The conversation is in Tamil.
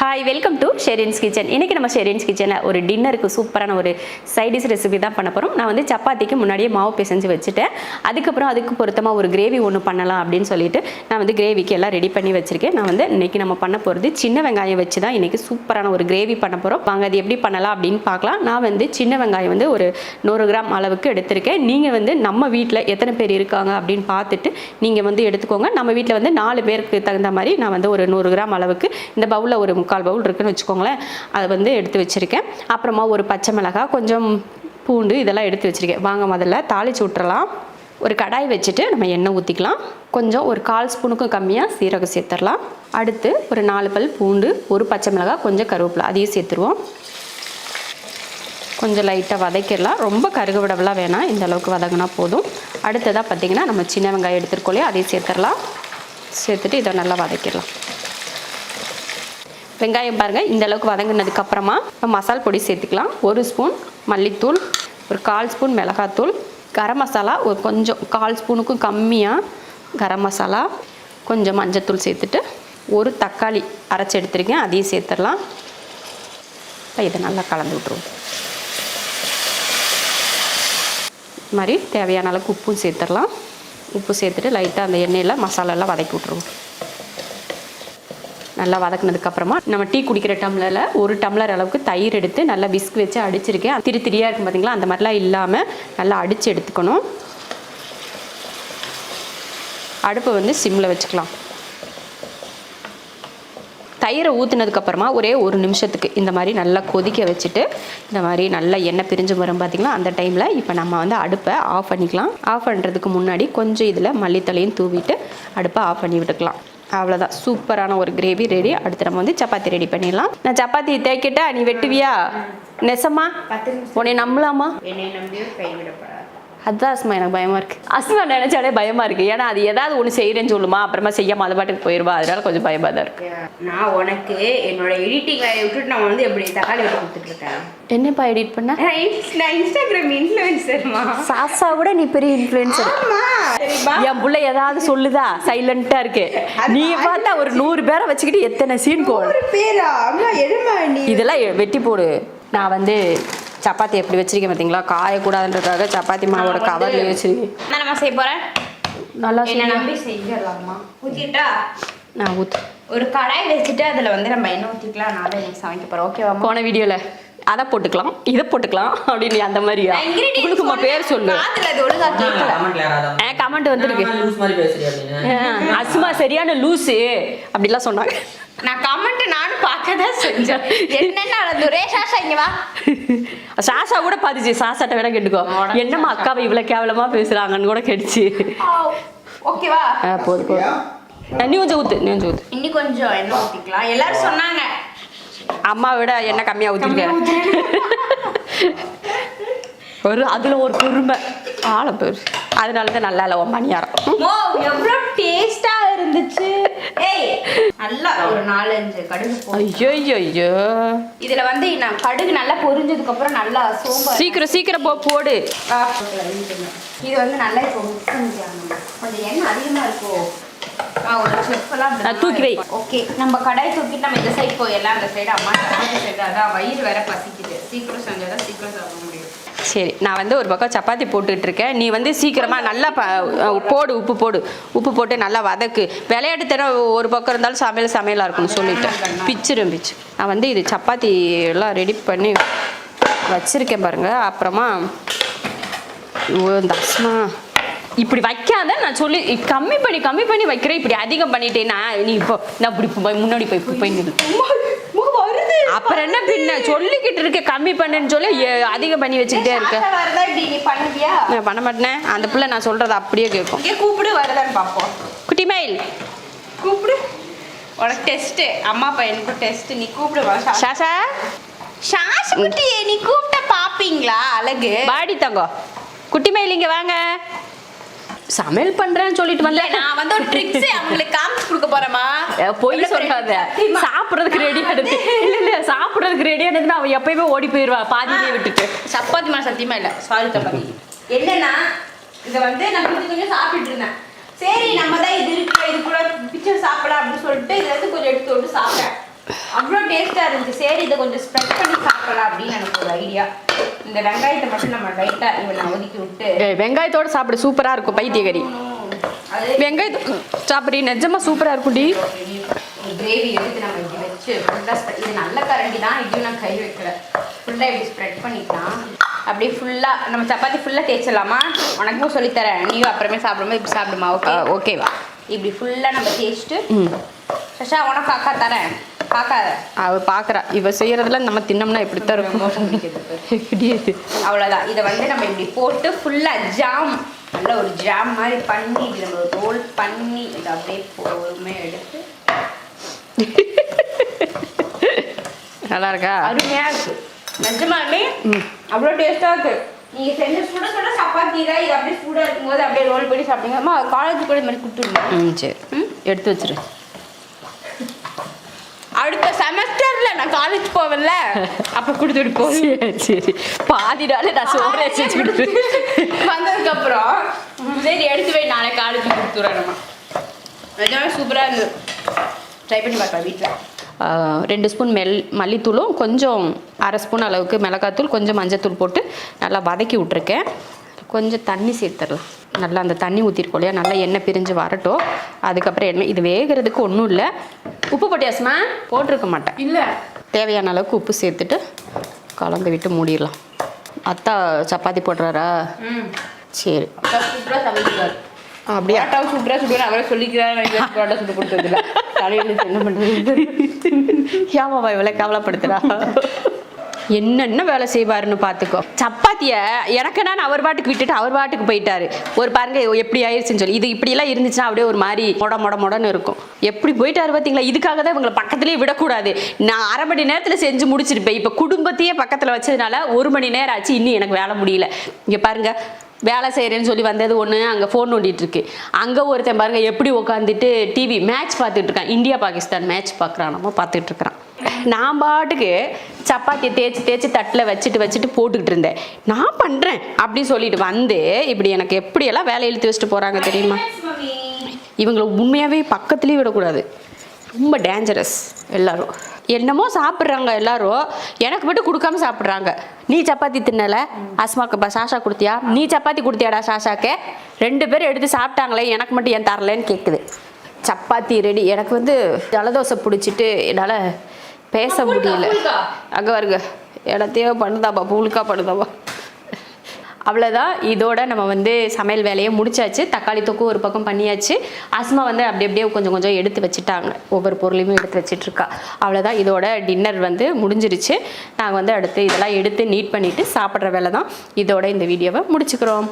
Hi welcome to Sherin's kitchen இன்றைக்கி நம்ம ஷெரின்ஸ் கிச்சனில் ஒரு டின்னருக்கு சூப்பரான ஒரு சைடிஷ் ரெசிபி தான் பண்ண போகிறோம் நான் வந்து சப்பாத்திக்கு முன்னாடியே மாவு பிசைஞ்சு வச்சுட்டேன். அதுக்கப்புறம் அதுக்கு பொருத்தமாக ஒரு கிரேவி ஒன்று பண்ணலாம் அப்படின்னு சொல்லிட்டு நான் வந்து கிரேவிக்கு எல்லாம் ரெடி பண்ணி வச்சுருக்கேன். நான் வந்து இன்றைக்கி நம்ம பண்ண போகிறது சின்ன வெங்காயம் வச்சு தான் இன்றைக்கி சூப்பரான ஒரு கிரேவி பண்ண போகிறோம் வாங்க அது எப்படி பண்ணலாம் அப்படின்னு பார்க்கலாம். நான் வந்து சின்ன வெங்காயம் வந்து ஒரு நூறு கிராம் அளவுக்கு எடுத்திருக்கேன். நீங்கள் வந்து நம்ம வீட்டில் எத்தனை பேர் இருக்காங்க அப்படின்னு பார்த்துட்டு நீங்கள் வந்து எடுத்துக்கோங்க. நம்ம வீட்டில் வந்து நாலு பேருக்கு தகுந்த மாதிரி நான் வந்து ஒரு நூறு கிராம் அளவுக்கு இந்த பவுலில் ஒரு முக்கால் பவுல் இருக்குன்னு வச்சுக்கோங்களேன். அதை வந்து எடுத்து வச்சுருக்கேன். அப்புறமா ஒரு பச்சை மிளகாய் கொஞ்சம் பூண்டு இதெல்லாம் எடுத்து வச்சுருக்கேன். வாங்க முதல்ல தாளிச்சு விட்டுறலாம் ஒரு கடாய் வச்சுட்டு நம்ம எண்ணெய் ஊற்றிக்கலாம் கொஞ்சம் ஒரு கால் ஸ்பூனுக்கும் கம்மியாக சீரகம் சேர்த்துடலாம். அடுத்து ஒரு நாலு பல் பூண்டு ஒரு பச்சை மிளகாய் கொஞ்சம் கருவேப்பிலை. அதையும் சேர்த்துருவோம். கொஞ்சம் லைட்டாக வதக்கிடலாம். ரொம்ப கருக விடவெல்லாம் வேணாம். இந்த அளவுக்கு வதங்கினா போதும். அடுத்ததாக பார்த்தீங்கன்னா நம்ம சின்ன வெங்காயம் எடுத்துருக்கோலையே அதையும் சேர்த்துடலாம். சேர்த்துட்டு இதை நல்லா வதக்கிடலாம். வெங்காயம் பாருங்கள் இந்த அளவுக்கு வதங்கினதுக்கு அப்புறமா நம்ம மசால் பொடி சேர்த்துக்கலாம். ஒரு ஸ்பூன் மல்லித்தூள் ஒரு கால் ஸ்பூன் மிளகாத்தூள் கரம் மசாலா ஒரு கொஞ்சம் கால் ஸ்பூனுக்கும் கம்மியாக கரம் மசாலா கொஞ்சம் மஞ்சத்தூள் சேர்த்துட்டு ஒரு தக்காளி அரைச்சி எடுத்துருக்கேன் அதையும் சேர்த்துடலாம். இப்போ இதை நல்லா கலந்து விட்ருவோம் இது மாதிரி தேவையான அளவுக்கு உப்பும் சேர்த்துடலாம். உப்பு சேர்த்துட்டு லைட்டாக அந்த எண்ணெயில் மசாலாலாம் வதக்கி விட்ருவோம் நல்லா வதக்குனதுக்கப்புறமா நம்ம டீ குடிக்கிற டம்ளரில் ஒரு டம்ளர் அளவுக்கு தயிர் எடுத்து நல்லா விஸ்க் வச்சு அடிச்சிருக்கேன். திரி திரியாக இருக்கும் பார்த்தீங்களா அந்த மாதிரிலாம் இல்லாமல் நல்லா அடித்து எடுத்துக்கணும். அடுப்பை வந்து சிம்மில் வச்சுக்கலாம். தயிரை ஊற்றுனதுக்கப்புறமா ஒரே ஒரு நிமிஷத்துக்கு இந்த மாதிரி நல்லா கொதிக்க வச்சுட்டு இந்த மாதிரி நல்லா எண்ணெய் பிரிஞ்சு வரும் பார்த்தீங்களா அந்த டைமில் இப்போ நம்ம வந்து அடுப்பை ஆஃப் பண்ணிக்கலாம். ஆஃப் பண்ணுறதுக்கு முன்னாடி கொஞ்சம் இதில் மல்லித்தலையும் தூவிட்டு அடுப்பை ஆஃப் பண்ணி விட்டுக்கலாம். அவ்வளோதான் சூப்பரான ஒரு கிரேவி ரெடி அடுத்து நம்ம வந்து சப்பாத்தி ரெடி பண்ணிடலாம். நான் சப்பாத்தி தேய்க்கிட்டா நீ வெட்டுவியா? நெசமா? உன்னை நம்பலாமா? என்னை நம்பி கைவிடப்படாது. அதுதான் அஸ்மா எனக்கு பயமா இருக்கு. அஸ்மா நினைச்சாலே பயமா இருக்கு. ஏன்னா அது ஏதாவது ஒன்று செய்யறேன்னு சொல்லுமா அப்புறமா செய்யாம அது பாட்டுக்கு போயிடுவா அதனால கொஞ்சம் பயமா தான் இருக்கு. நான் உனக்கு என்னோட எடிட்டிங் வேலையை விட்டுட்டு நான் வந்து எப்படி தக்காளி வெட்டி என்னப்பா எடிட் பண்ண? நான் இன்ஸ்- நான் இன்ஸ்டாகிராம் இன்ஃப்ளூயன்சர்மா? சாசா விட நீ பெரிய இன்ஃப்ளூயன்சர் என் புள்ள ஏதாவது சொல்லுதா? சைலண்டா இருக்கு. நீ பார்த்தா ஒரு நூறு பேரை வச்சுக்கிட்டு எத்தனை சீன் போடு. இதெல்லாம் வெட்டி போடு. நான் வந்து சப்பாத்தி எப்படி வச்சிருக்கேன் பார்த்தீங்களா காயக்கூடாதுன்றதுக்காக சப்பாத்தி மாவோட கவர்ல வச்சிருக்கேன் நம்ம செய்ய போறேன்? நல்லா என்ன நம்பி செஞ்சிடலாமா ஊத்திட்டா? நான் ஊத்து ஒரு கடாய் வச்சுட்டு அதுல வந்து நம்ம எண்ணெய் ஊத்திக்கலாம். நான் தான் எனக்கு சமைக்க போறேன். ஓகேவாமா போன வீடியோல அதை போட்டுக்கலாம் இதை போட்டுக்கலாம் அப்படின்னு அந்த மாதிரியா? உங்களுக்குமா பேர் சொல்லு. கமெண்ட் வந்திருக்கு? லூஸ் அசுமா சரியான லூசு அப்படிலாம் சொன்னாங்க. நான் கமெண்ட் நானும் பார்க்க தான் செஞ்சேன். என்னென்ன நடந்து ரேஷாஷா இங்க வா. சாசா கூட பாதிச்சு சாசாட்ட வேணா கேட்டுக்கோ. என்னம்மா அக்காவை இவ்வளவு கேவலமா பேசுறாங்கன்னு கூட கேட்டுச்சு. ஓகேவா போதும் போதும் நீ கொஞ்சம் ஊத்து நீ கொஞ்சம் ஊத்து. இன்னி கொஞ்சம் எண்ணெய் ஊத்திக்கலாம். எல்லாரும் சொன்னாங்க. அம்மா விட என்ன கம்மியா ஊத்திருக்கேன் ஒரு அதுல ஒரு பொறுமை. ஆள பேர் அதனால தான் நல்லா இல்லை உன் பணியாரம் மோ எவ்வளோ டேஸ்டா இருந்துச்சு. நல்லா ஒரு நாலஞ்சு கடுகு ஐயோ ஐயோ இதுல வந்து நான் கடுகு நல்லா பொரிஞ்சதுக்கு அப்புறம் நல்லா சோம்பு சீக்கிரம் சீக்கிரம் போ போடு. இது வந்து நல்லா இப்போ மிக்ஸ் பண்ணிக்கலாம் நம்ம. கொஞ்சம் எண்ணெய் அதிகமா இருக்கும் தூக்கி வை. ஓகே நம்ம கடாய் தூக்கிட்டு நம்ம இந்த சைடு போயிடலாம். அந்த சைடு அம்மா சைடு அதான் வயிறு வேற பசிக்குது. சீக்கிரம் செஞ்சாதான் சீக்கிரம் சாப்பிட முடியும். சரி நான் வந்து ஒரு பக்கம் சப்பாத்தி போட்டுட்டு இருக்கேன் நீ வந்து சீக்கிரமா நல்லா ப போடு உப்பு போடு. உப்பு போட்டு நல்லா வதக்கு. விளையாட்டு தர ஒரு பக்கம் இருந்தாலும் சமையல் சமையலாக இருக்கும்னு சொல்லிட்டேன். பிச்சிரும் பிச்சு. நான் வந்து இது சப்பாத்தி எல்லாம் ரெடி பண்ணி வச்சிருக்கேன் பாருங்க. அப்புறமா ஓ இந்த அஸ்மா. இப்படி வைக்காத நான் சொல்லி கம்மி பண்ணி கம்மி பண்ணி வைக்கிறேன். இப்படி அதிகம் பண்ணிட்டேன்னா நீ இப்போ நான் இப்படி போய் முன்னாடி போய் போய் நின்று அப்புறம் என்ன பின்ன? சொல்லிக்கிட்டு இருக்க கம்மி பண்ணுன்னு சொல்லி எ- அதிகம் பண்ணி வச்சுக்கிட்டே இருக்க. வருதா இப்படி நீ பண்ணுவியா? நான் பண்ண மாட்டேன். அந்த பிள்ளை நான் சொல்றத அப்படியே கேட்கும் இங்கே கூப்பிடு வருதான்னு பார்ப்போம். குட்டி மயில். கூப்பிடு. உனக்கு டெஸ்ட் அம்மா பையனுக்கு டெஸ்ட் நீ கூப்பிடு வா, சா- சாசா சாசு குட்டியே நீ கூப்பிட்ட பாப்பீங்களா? அழகு. பாடி தங்கோ. குட்டி மயில் இங்க வாங்க. சமையல் பண்றேன்னு சொல்லிட்டு வந்தேன். நான் வந்து ஒரு ட்ரிக்ஸ் அவங்களுக்கு காமிச்சு கொடுக்க போறேமா பொய் சொல்லாத. சாப்பிடுறதுக்கு ரெடி ஆனது இல்ல இல்ல சாப்பிடுறதுக்கு ரெடி ஆனதுன்னா அவ எப்பயுமே ஓடி போயிருவா பாதியிலே விட்டுட்டு. சப்பாத்தி மேல சத்தியமா இல்ல. சாரி சப்பாத்தி என்னன்னா இதை வந்து நான் கொஞ்சம் கொஞ்சம் சாப்பிட்டு இருந்தேன். சரி நம்ம தான் இது இருக்கு இது கூட பிக்சர் சாப்பிடலாம் அப்படின்னு சொல்லிட்டு இதுல இருந்து கொஞ்சம் எடுத்து விட்டு சாப்பிட்டேன். அவ்வளோ டேஸ்டா இருந்துச்சு. சரி இதை கொஞ்சம் ஸ்ப்ரெட் பண்ணி சாப்பிடலாம் அப்படின்னு எனக்கு ஒரு ஐடியா இந்த வெங்காயத்தை மட்டும் நம்ம லைட்டா இவனை ஒதுக்கி விட்டு வெங்காயத்தோட சாப்பிடு. சூப்பரா இருக்கும் பைத்தியகரி. வெங்காயத்தோ சாப்பிட்றீ நிஜமா சூப்பரா இருக்கும்டி. கிரேவி எடுத்து நம்ம இப்படி வச்சு ஃபுல்லாக இது நல்ல கரண்டி தான். இதையும் நான் கை வைக்கல. ஃபுல்லாக இப்படி ஸ்ப்ரெட் பண்ணிக்கலாம். அப்படியே ஃபுல்லாக நம்ம சப்பாத்தி ஃபுல்லாக தேய்ச்சிடலாமா? உனக்கும் சொல்லித்தரேன். நீயும் அப்புறமே சாப்பிடும்போது இப்படி சாப்பிடுமா? ஓகே? ஓகேவா. இப்படி ஃபுல்லாக நம்ம தேய்ச்சிட்டு சஷா உனக்கு அக்கா தரேன். பார்க்காத. அவ பாக்குறா இவ செய்யறதுல நம்ம தின்னோம்னா இப்படித்தான் இருக்கும். இப்படி இது. அவ்வளோதான் இதை வந்து நம்ம இப்படி போட்டு ஃபுல்லாக ஜாம் நல்ல ஒரு ஜாம் மாதிரி பண்ணி இப்படி நம்ம ரோல் பண்ணி இதை அப்படியே பொறுமையாக எடுத்து. நல்லா இருக்கா? அருமையா இருக்கு. நிஜமாலுமே அவ்வளோ டேஸ்டா இருக்கு. நீங்க செஞ்ச சுட சுட சப்பாத்தி தான். இது அப்படியே சூடா இருக்கும்போது அப்படியே ரோல் பண்ணி சாப்பிடுங்க அம்மா காலேஜ் கூட மாதிரி கொடுத்துருங்க. ம் சரி. ம்? எடுத்து வச்சிரு. அடுத்த செமஸ்டர்ல நான் காலேஜ் போவேன்ல அப்ப கொடுத்துட்டு போ. சரி சரி. பாதி நாள் நான் சோறு வச்சு வந்ததுக்கு அப்புறம் சரி எடுத்து போய் நாளை காலேஜ் கொடுத்துறேன் நம்ம. நிஜமே சூப்பரா இருந்தது ட்ரை பண்ணி பார்க்கலாம் வீட்டில் ரெண்டு ஸ்பூன் மெல் மல்லித்தூளும் கொஞ்சம் அரை ஸ்பூன் அளவுக்கு மிளகாத்தூள் கொஞ்சம் மஞ்சத்தூள் போட்டு நல்லா வதக்கி விட்ருக்கேன் கொஞ்சம் தண்ணி சேர்த்துடலாம். நல்லா அந்த தண்ணி ஊற்றிருக்கோம் இல்லையா? நல்லா எண்ணெய் பிரிஞ்சு வரட்டும். அதுக்கப்புறம் எண்ணெய் இது வேகிறதுக்கு ஒன்றும் இல்லை. உப்பு போட்டியாசமா போட்டிருக்க மாட்டேன். இல்லை. தேவையான அளவுக்கு உப்பு சேர்த்துட்டு கலந்து விட்டு மூடிடலாம். அத்தா சப்பாத்தி போடுறாரா? ம். சரி. அப்படியா? பரோட்டாவும் சூப்பராக சுடுவேன் அவரே சொல்லிக்கிறாரு பரோட்டா சுட்டு கொடுத்ததில்ல. தலையில் என்ன பண்ணுறது ஏமாவா இவ்வளோ கவலைப்படுத்துறா? என்னென்ன வேலை செய்வாருன்னு பார்த்துக்கோ. சப்பாத்தியை எனக்கு நான் அவர் பாட்டுக்கு விட்டுட்டு அவர் பாட்டுக்கு போயிட்டாரு. ஒரு பாருங்க எப்படி ஆயிடுச்சுன்னு சொல்லி. இது இப்படியெல்லாம் இருந்துச்சுன்னா அப்படியே ஒரு மாதிரி மொட மொட மொடன்னு இருக்கும். எப்படி போயிட்டாரு பார்த்தீங்களா? இதுக்காக தான் இவங்களை பக்கத்துலேயே விடக்கூடாது. நான் அரை மணி நேரத்தில் செஞ்சு முடிச்சிருப்பேன். இப்போ குடும்பத்தையே பக்கத்தில் வச்சதுனால ஒரு மணி நேரம் ஆச்சு இன்னும் எனக்கு வேலை முடியல. இங்கே பாருங்க வேலை செய்கிறேன்னு சொல்லி வந்தது ஒன்று அங்கே ஃபோன் நோண்டிட்டு இருக்கு. அங்கே ஒருத்தன் பாருங்கள் எப்படி உட்காந்துட்டு டிவி மேட்ச் பார்த்துட்டு இருக்கான். இந்தியா பாகிஸ்தான் மேட்ச் பார்க்குறான். நம்ம பார்த்துட்டு இருக்கிறான். நான் பாட்டுக்கு சப்பாத்தியை தேய்ச்சி தேய்ச்சி தட்டில் வச்சுட்டு வச்சுட்டு போட்டுக்கிட்டு இருந்தேன். நான் பண்ணுறேன் அப்படின்னு சொல்லிட்டு வந்து இப்படி எனக்கு எப்படியெல்லாம் வேலை இழுத்து வச்சுட்டு போகிறாங்க தெரியுமா? இவங்களை உண்மையாகவே பக்கத்துலேயே விடக்கூடாது. ரொம்ப டேஞ்சரஸ் எல்லாரும். என்னமோ சாப்பிட்றாங்க எல்லாரும். எனக்கு மட்டும் கொடுக்காம சாப்பிட்றாங்க. நீ சப்பாத்தி தின்னல? அஸ்மாக்கு சாஷா கொடுத்தியா? நீ சப்பாத்தி கொடுத்தியாடா சாஷாக்கு? ரெண்டு பேரும் எடுத்து சாப்பிட்டாங்களே எனக்கு மட்டும் ஏன் தரலன்னு கேட்குது சப்பாத்தி ரெடி எனக்கு வந்து ஜலதோசை பிடிச்சிட்டு என்னால் பேச முடியல. அங்கே வருங்க இடத்தையோ பண்ணுதாப்பா புழுக்கா பண்ணுதாப்பா. அவ்வளோதான் இதோட நம்ம வந்து சமையல் வேலையை முடிச்சாச்சு. தக்காளி தொக்கு ஒரு பக்கம் பண்ணியாச்சு. அஸ்மா வந்து அப்படி அப்படியே கொஞ்சம் கொஞ்சம் எடுத்து வச்சுட்டாங்க. ஒவ்வொரு பொருளையுமே எடுத்து வச்சிட்ருக்கா. அவ்வளோதான் இதோட டின்னர் வந்து முடிஞ்சிருச்சு. நாங்கள் வந்து அடுத்து இதெல்லாம் எடுத்து நீட் பண்ணிவிட்டு சாப்பிட்ற வேலை தான் இதோட இந்த வீடியோவை முடிச்சுக்கிறோம்.